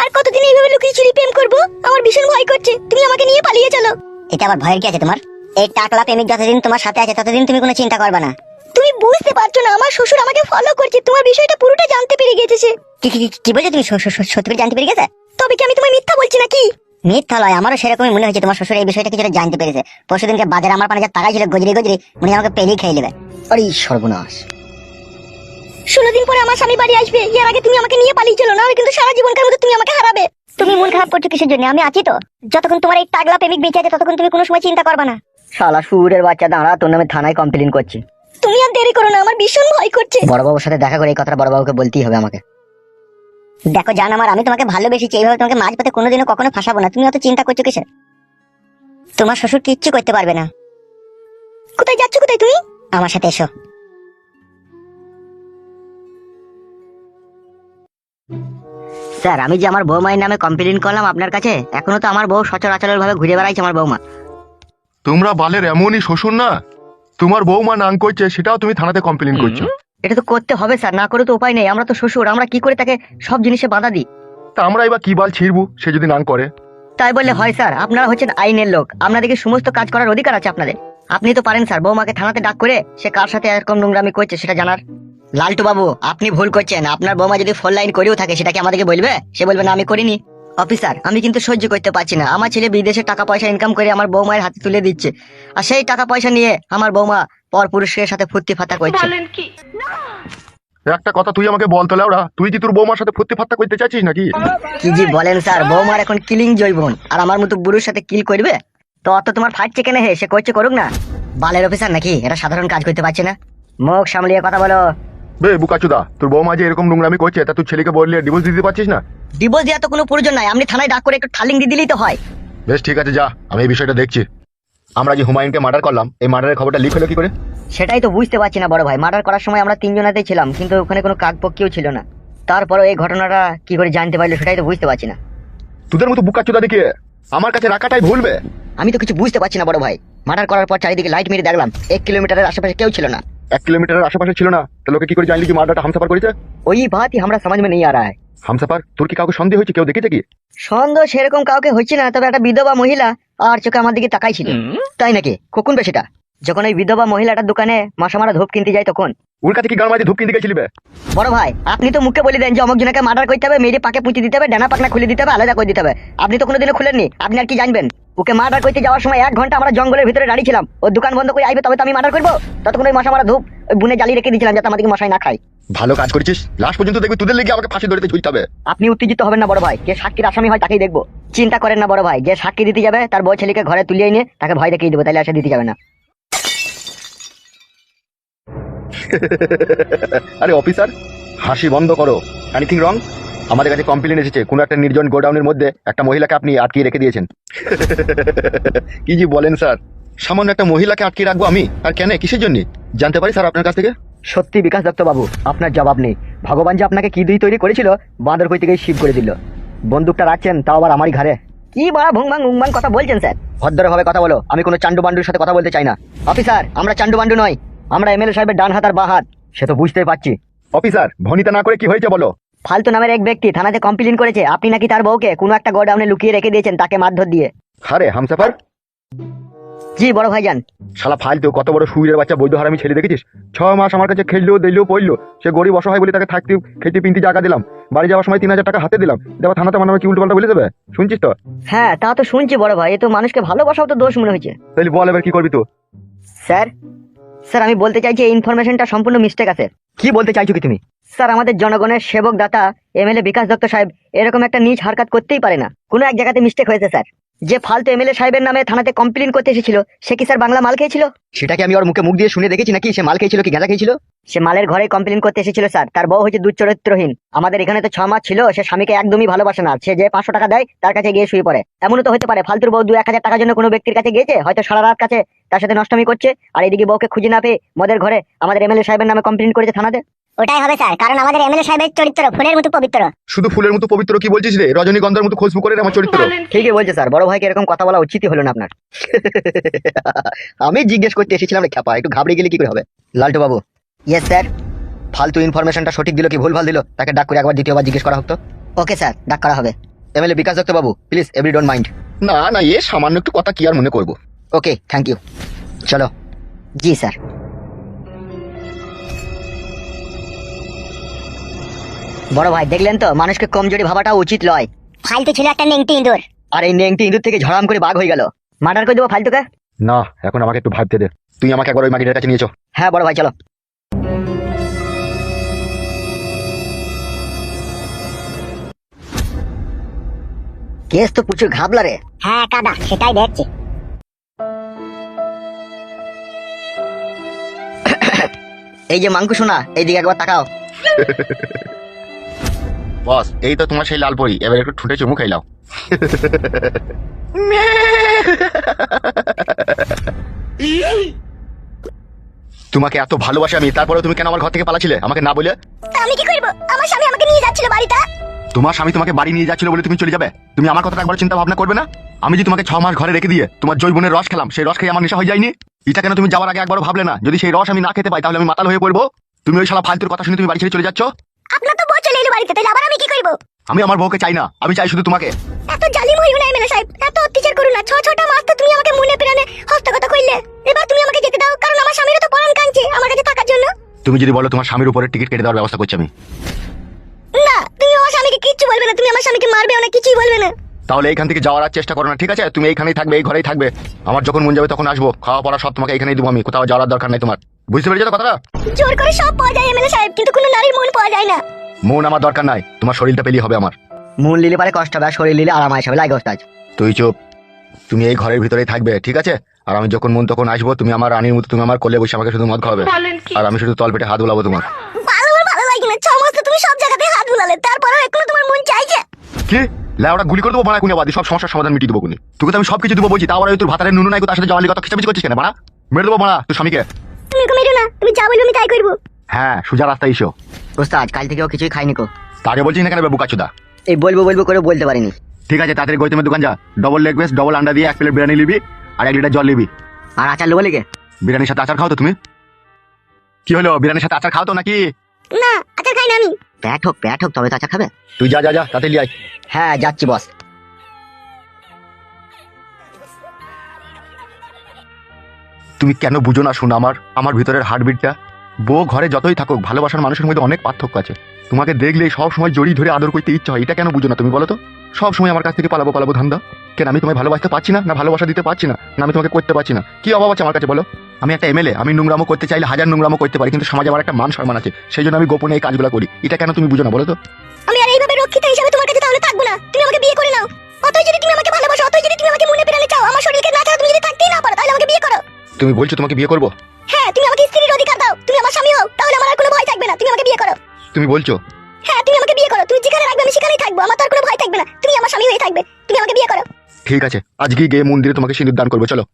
আর কতদিন এইভাবে লুকিয়ে চুরি প্রেম করব? আমার ভীষণ ভয় করছে। তুমি আমাকে নিয়ে পালিয়ে চলো। এটা আবার ভয়ের কি আছে তোমার? এই টাকলা প্রেমিক যতদিন তোমার সাথে আছে ততদিন তুমি কোনো চিন্তা করবে না। তুমি বুঝতে পারছ না আমার শ্বশুর আমাকে ফলো করছে। তোমার বিষয়টা পুরোটা জানতে পেরে গেছে সে। কি কি কি- বলছো তুমি? সত্যি করে জানতে পেরে গেছে? তবে কি আমি তোমায় মিথ্যা বলছি নাকি? মিথ্যা লয় আমারও সেরকমই মনে হয়েছে। তোমার শ্বশুর এই বিষয়টা কিছুটা জানতে পেরেছে। পরশুদিনকে বাজারে আমার পানে যা টাকা ছিল গজরি গজরি উনি আমাকে পেরিয়ে খেয়ে নেবে। আরে সর্বনাশ। ষোলো দিন পরে আমার স্বামী বাড়ি আসবে। এর আগে তুমি আমাকে নিয়ে পালিয়ে চলো না কিন্তু সারা জীবনকার মতো তুমি আমাকে হারাবে। তুমি মন খারাপ করছ কিসের জন্য? আমি আছি তো। যতক্ষণ তোমার এই টাগলা প্রেমিক বেঁচে আছে ততক্ষণ তুমি কোনো সময় চিন্তা করবে না। শালা সুরের বাচ্চা দাঁড়া তোর নামে থানায় কমপ্লেন করছি। তুমি আর দেরি করো না আমার ভীষণ ভয় করছে। বড়বাবুর সাথে দেখা করে এই কথাটা বড়বাবুকে বলতেই হবে আমাকে। দেখো জান আমার আমি তোমাকে ভালোবেসেছি এইভাবে তোমাকে মাঝ পথে কোনোদিনও কখনো ফাঁসাবো না। তুমি অত চিন্তা করছ কিসের? তোমার শ্বশুর কিচ্ছু করতে পারবে না। কোথায় যাচ্ছ কোথায় তুমি? আমার সাথে এসো। স্যার আমি যে আমার বৌমায়ের নামে কমপ্লেন করলাম আপনার কাছে এখনও তো আমার বউ সচরাচর ভাবে ঘুরে বেড়াইছে আমার বৌমা। তোমরা বালের এমনই শ্বশুর না? তোমার বৌমা নাং করছে সেটাও তুমি থানাতে কমপ্লেন করছ। এটা তো করতে হবে স্যার না করে তো উপায় নেই আমরা তো শ্বশুর আমরা কি করে তাকে সব জিনিসে বাধা দিই? তা আমরা এবার কি বাল ছিড়বো? সে যদি নাং করে। তাই বললে হয় স্যার আপনারা হচ্ছেন আইনের লোক আপনাদেরকে সমস্ত কাজ করার অধিকার আছে আপনাদের। আপনি তো পারেন স্যার বৌমাকে থানাতে ডাক করে সে কার সাথে এরকম নোংরামি করছে সেটা জানার। লালটু বাবু আপনি ভুল করছেন। আপনার বৌমা যদি ফোন লাইন করেও থাকে সেটা কি আমাদেরকে বলবে? সে বলবে না আমি করিনি। অফিসার আমি কিন্তু সহ্য করতে পারছি না। আমার ছেলে বিদেশে টাকা পয়সা ইনকাম করে আমার বৌমায়ের হাতে তুলে দিচ্ছে। আর সেই টাকা পয়সা নিয়ে আমার বৌমা পর পুরুষের সাথে ফুর্তি ফাতা করছে। একটা কথা তুই আমাকে বল তো লাউরা তুই কি তোর বৌমার সাথে ফুর্তি ফাত্তা করতে চাইছিস নাকি? কি জি বলেন স্যার বৌমার এখন কিলিং জৈবন। আর আমার মতো বুড়োর সাথে কিল করবে? তো অত তোমার ফাটছে কেন হে? সে করছে করুক না। বালের অফিসার নাকি? এটা সাধারণ কাজ করতে পারছে না। মুখ সামলিয়ে কথা বলো। বে বুকাচুদা তোর বৌমা যে এরকম নোংরামি করছে তা তুই ছেলেকে বললে ডিভোর্স দিতে পারছিস না? ডিভোর্স দেওয়া তো কোনো প্রয়োজন নাই। আপনি থানায় ডাক করে একটু ঠালিং দিয়ে দিলেই তো হয়। বেশ ঠিক আছে যা। আমি এই বিষয়টা দেখছি। আমরা যে হুমায়ুনকে মার্ডার করলাম এই মার্ডারের খবরটা লিক হলো কি করে? সেটাই তো বুঝতে পারছি না বড় ভাই। মার্ডার করার সময় আমরা তিনজনাতেই ছিলাম কিন্তু ওখানে কোনো কাকপক্ষীও ছিল না। তারপরে এই ঘটনাটা কি করে জানতে পারল সেটাই তো বুঝতে পারছি না। তোদের মতো বুকাচুদা দেখিয়ে আমার কাছে রাখাটাই ভুলবে আমি তো কিছু বুঝতে পারছি না বড় ভাই। মার্ডার করার পর চারিদিকে লাইট মেরে দেখলাম এক কিলোমিটারের আশেপাশে কেউ ছিল না। এক কিলোমিটারের আশেপাশে ছিল না তো লোকে কি করে জানলি কি মার্ডারটা হামসাপার করেছে ওই বাতই আমরা সমাজ में नहीं आ रहा है হামসাপার তোর কি কাউকে সন্দেহ হয়েছে কেউ দেখেছে কি সন্দেহ সেরকম কাউকে হচ্ছে না তবে একটা বিধবা মহিলা আর চোখে আমার দিকে তাকাই ছিল তাই নাকি কখন বেশিটা যখন ওই বিধবা মহিলাটার দোকানে মাসা মারা ধূপ কিনতে যায় তখন। ওর কাছে কি গান মাঝে ধূপ কিনতে গেছিলি বে? বড় ভাই আপনি তো মুখে বলে দেন যে অমুক জনকে মার্ডার করতে হবে মেরে পাকে পুঁতি দিতে হবে ডানা পাকনা খুলে দিতে হবে আলাদা করে দিতে হবে। আপনি তো কোনোদিনও খুলেননি আপনি আর কি জানবেন? ওকে মার্ডার করতে যাওয়ার সময় এক ঘণ্টা আমরা জঙ্গলের ভিতরে দাঁড়িয়ে ছিলাম। ও দোকান বন্ধ করে আইবে তবে তো আমি মার্ডার করব। ততক্ষণ ওই মশা মারা ধূপ ওই বুনে জ্বালিয়ে রেখে দিয়েছিলাম যাতে আমাদেরকে মশাই না খায়। ভালো কাজ করেছিস। লাস্ট পর্যন্ত দেখবি তোদের লেগে আমাকে ফাঁসি ধরতে ঝুলতে হবে। আপনি উত্তেজিত হবেন না বড় ভাই। যে সাক্ষীর আসামি হয় তাকেই দেখব। চিন্তা করেন না বড় ভাই। যে সাক্ষী দিতে যাবে তার বউ ছেলেকে ঘরে তুলিয়ে নিয়ে তাকে ভয় দেখিয়ে দেবো তাহলে আসে দিতে যাবে না। আরে অফিসার হাসি বন্ধ করো। এনিথিং রং আমাদের কাছে কমপ্লেন এসেছে। কোনো একটা নির্জন গোডাউনের মধ্যে একটা মহিলাকে আপনি আটকিয়ে রেখে দিয়েছেন। কি জি বলেন স্যার। সামান্য একটা মহিলাকে আটকে রাখব আমি? আর কেন? কিসের জন্য? জানতে পারি স্যার আপনার কাছ থেকে? সত্যি বিকাশ দত্ত বাবু আপনার জবাব নেই। ভগবান যে আপনাকে কি দিয়ে তৈরি করেছিল বাঁদর কই থেকে শিব করে দিল। বন্দুকটা রাখছেন তাও আবার আমারই ঘরে কি বড় ভুংবাং উংবাং কথা বলছেন স্যার? ভদ্রভাবে কথা বলো। আমি কোনো চান্ডু বান্ডুর সাথে কথা বলতে চাই না। অফিসার আমরা চান্ডু বান্ডু নয়। আমরা এমএলএ সাহেবের ডান হাত আর বাঁ হাত সে তো বুঝতেই পারছি। অফিসার ভনিতা না করে কি হয়েছে বলো? ফালতু নামের এক ব্যক্তি থানাতে কমপ্লেন করেছে আপনি নাকি তার বউকে কোনো একটা গোডাউনে লুকিয়ে রেখে দিয়েছেন তাকে মারধর দিয়ে। হারে হামসাফার। জি বড় ভাইজান। শালা ফালতু কত বড় সুইরের বাচ্চা বৈধ হারামি ছেলে দেখেছিস? ছ মাস আমার কাছে খেললেও দিলেও পড়ল সে গরিব অসহায় বলে তাকে থাকতে খেতে পিনতে জায়গা দিলাম। বাড়ি যাওয়ার সময় তিন হাজার টাকা হাতে দিলাম। দেবা থানাতে মানে কি উল্টো পাল্টা বলে দেবে? শুনছিস তো? হ্যাঁ তা তো শুনছি বড় ভাই এ তো মানুষকে ভালোবাসাও তো দোষ মনে হয়েছে। তাহলে বল এবার কি করবি তো স্যার স্যার আমি বলতে চাইছি এই ইনফরমেশনটা সম্পূর্ণ মিস্টেক আছে। কি বলতে চাইছো কি তুমি? স্যার আমাদের জনগণের সেবক দাতা এমএলএ বিকাশ দত্ত সাহেব এরকম একটা নিজ হারকাত করতেই পারে না। কোনো এক জায়গাতে মিস্টেক হয়েছে স্যার। যে ফালতু এমএলএ সাহেবের নামে থানাতে কমপ্লেন করতে এসেছিল সে কি স্যার বাংলা মাল খেয়েছিল? সেটাকে আমি ওর মুখে মুখ দিয়ে শুনে দেখেছি নাকি? সে মাল খেয়েছিল কি গাঁজা খেয়েছিল? সে মালের ঘরে কমপ্লেন করতে এসেছিল স্যার তার বউ হচ্ছে দুচরিত্রহীন আমাদের এখানে তো ছ মাস ছিল সে স্বামীকে একদমই ভালোবাসে না। সে যে পাঁচশো টাকা দেয় তার কাছে গিয়ে শুয়ে পড়ে। এমনও তো হতে পারে ফালতুর বউ দু এক হাজার টাকার জন্য কোনো ব্যক্তির কাছে গিয়েছে? হয়তো সারা রাত কাছে তার সাথে নষ্টমী করছে। আর এদিকে বউকে খুঁজে না পেয়ে মদের ঘরে আমাদের এমএলএ সাহেবের নামে কমপ্লেন করেছে থানাতে। ওটাই হবে স্যার কারণ আমাদের এমএলএ সাহেবের চরিত্র ফুলের মতো পবিত্র। শুধু ফুলের মতো পবিত্র কি বলছিস রে? রজনীগন্ধার মতো খুশবু করে আমার চরিত্র। ঠিকই বলছে স্যার বড় ভাইকে এরকম কথা বলা উচিতই হলো না আপনার। আমি জিজ্ঞেস করতে এসেছিলাম রে খ্যাপা একটু ঘাবড়ে গেলে কি করে হবে? লালটু বাবু ইয়েস স্যার ফালতু ইনফরমেশনটা সঠিক দিল কি ভুল ভালো দিল? তাকে ডাক করে একবার দ্বিতীয়বার জিজ্ঞেস করা হতো ওকে স্যার ডাক করা হবে। MLA Bikash Dutta Babu please every don't mind না না এ সামান্য একটু কথা কি আর মনে করব? ওকে থ্যাংক ইউ চলো। জি স্যার বড় ভাই দেখলেন তো? মানুষকে কমজোরি ভাবাটা উচিত নয় ফালতু ছিল একটা নেংটি ইঁদুর। আর এই নেংটি ইঁদুর থেকে ঝড়াম করে বাঘ হয়ে গেল। মার্ডার করে দেবো ফালতুকে? না এখন আমাকে একটু ভাবতে দে তুই আমাকে একবার ওই মাগিটার কাছে নিয়েছো হ্যাঁ বড় ভাই চলো। কেস তো প্রচুর ঘাবলা রে। হ্যাঁ কাদা সেটাই দেখছি। এই যে মাংকু শোনা এইদিকে একবার তাকাও। বস এই তো তোমার সেই লাল পরি এবার একটু ঠুঁটে চুমু খাইলাও তোমাকে এত ভালোবাসি আমি তারপরে তুমি কেন আমার ঘর থেকে পালাছিলে আমাকে না বলে? আমি কি করব? আমার স্বামী আমাকে নিয়ে যাচ্ছিল বাড়িটা। তোমার স্বামী তোমাকে বাড়ি নিয়ে যাচ্ছিল বলে তুমি চলে যাবে? তুমি আমার কথা একবার চিন্তা ভাবনা করবে না? আমি যে তোমাকে ছ মাস ঘরে রেখে দিয়ে তোমার জৈবনের রস খেলাম সেই রস খেয়ে আমার নেশা হয়ে যায়নি? এটা কেন তুমি যাওয়ার আগে একবারও ভাবলে না? যদি সেই রস আমি না খেতে পাই তাহলে আমি মাতাল হয়ে পড়ব? তুমি ওই শালা ফালতুর কথা শুনে তুমি বাড়ি ছেড়ে চলে যাচ্ছ? আপনার তো বাড়িতে তাহলে আবার আমি কি করব? আমি আমার বউকে চাই না আমি চাই শুধু তোমাকে। এত জালিম হইও না এমএলএ সাহেব। এত অত্যাচার করো না। ছ ছটা মাস তো তুমি আমাকে মনে প্রাণে হস্তগত করলে। এবার তুমি আমাকে যেতে দাও কারণ আমার স্বামীরও তো পরাণ কাঁদছে আমার কাছে থাকার জন্য। তুমি যদি বলো তোমার স্বামীর উপরে টিকিট কেটে দেওয়ার ব্যবস্থা করছি আমি। না তুমি আমার স্বামীকে কিচ্ছু বলবে না। তুমি আমার স্বামীকে মারবে না কিছুই বলবে না। তাহলে এইখান থেকে যাওয়ার আর চেষ্টা করো না ঠিক আছে? তুমি এইখানেই থাকবে এই ঘরেই থাকবে। আমার যখন মন যাবে তখন আসব। খাওয়া পড়া সব তোমাকে এখানেই দেবো আমি। কোথাও যাওয়ার দরকার নাই তোমার। বুঝতে পেরেছ তো কথাটা? জোর করে সব পাওয়া যায় এমএলএ সাহেব কিন্তু কোনো নারীর মন পাওয়া যায় না। মন আমার দরকার নাই তোমার শরীরটা পেলেই হবে আমার। মন লিলে পারে কষ্ট হবে আর শরীর লিলে আরাম আসবে লাগে ওস্তাদ তুই চুপ। তুমি এই ঘরের ভিতরেই থাকবে ঠিক আছে? আর আমি যখন মন তখন আসব তুমি আমার রানীর মতো তুমি আমার কোলে বসে আমাকে শুধু মদ খাওয়াবে। আর আমি শুধু তল পেটে হাত বুলাবো তোমার। ভালো ভালো লাগে না ছ মাস তুমি সব জায়গাতে হাত বুলালে তারপরেও এখনও তোমার মন চাইছে কি? লেওড়া গুলি করে দেবো বানা কুনে বাদি সব সমস্যার সমাধান মিটিয়ে দেবো কুনি। তোকে তো আমি সব কিছু দেবো বলছি তাও আর ওই তোর ভাতারের নুনু নাই তার সাথে জওয়ালি কথা খিচাপিচি করছিস কেন বানা মেরে দেবো বানা তোর স্বামীকে। তুমি মেরো না তুমি যা বলবে আমি তাই করব। হ্যাঁ সোজা রাস্তায় এসো। ওস্তাদ কাল থেকেও কিছুই খাইনি কো। তাকে বলছিস না কেন বুকাচুদা এই বলব বলব করে বলতে পারিনি। ঠিক আছে তাড়াতাড়ি গৌতমের দোকান যা। ডবল লেগ পিস ডবল আন্ডা দিয়ে এক প্লেট বিরিয়ানি নিবি আর এক লিটার জল নিবি। আর আচার লোবো লেগে বিরিয়ানির সাথে আচার খাও তো তুমি? কি হলো বিরিয়ানির সাথে আচার খাও তো নাকি? না আচ্ছা খাই না আমি। প্যাট হোক প্যাট হোক তবে তো আচার খাবে। তুই যা যা যা তাড়াতাড়ি আয়। হ্যাঁ যাচ্ছি বস। তুমি কেন বুঝো না শোনো আমার আমার ভিতরের হার্টবিটটা বউ ঘরে যতই থাকুক ভালোবাসার মানুষের মধ্যে অনেক পার্থক্য আছে। তোমাকে দেখলে সব সময় জড়িয়ে ধরে আদর করতে ইচ্ছা হয়। এটা কেন বুঝো না তুমি বলো তো? সব সময় আমার কাছ থেকে পালাবো পালাবো ধান্দা। কেন আমি তোমায় ভালোবাসতে পারছি না? না ভালোবাসা দিতে পারছি না? না আমি তোমাকে করতে পারছি না? কি অভাব আছে আমার কাছে বলো? আমি একটা এমএলএ আমি নোংরামো করতে চাইলে হাজার নোংরামো করতে পারি কিন্তু সমাজে আমার একটা মান সম্মান আছে। সেই জন্য আমি গোপনে এই কাজগুলো করি। এটা কেন তুমি বুঝো না বলো তো? আমি আর এইভাবে রক্ষিতা হিসেবে তোমার কাছে তাহলে থাকব না। তুমি আমাকে বিয়ে করে নাও। অতই যদি তুমি আমাকে ভালোবাসো অতই যদি তুমি আমাকে মনে পেরালে চাও আমার শরীরকে না ছাড়া তুমি যদি থাকতেই না পারো তাহলে আমাকে বিয়ে করো। তুমি বলছো তোমাকে বিয়ে করব? হ্যাঁ তুমি আমাকে স্ত্রীর অধিকার দাও। তুমি আমার স্বামী হও তাহলে আমার আর কোনো ভয় থাকবে না। তুমি আমাকে বিয়ে করো। তুমি বলছো? হ্যাঁ তুমি আমাকে বিয়ে করো। তুমি যেখানে রাখবে আমি সেখানেই থাকব। আমার তো আর কোনো ভয় থাকবে না। তুমি আমার স্বামী হয়ে থাকবে। তুমি আমাকে বিয়ে করো। ঠিক আছে আজকেই গিয়ে মন্দিরে তোমাকে সিঁদুর দান করব চলো।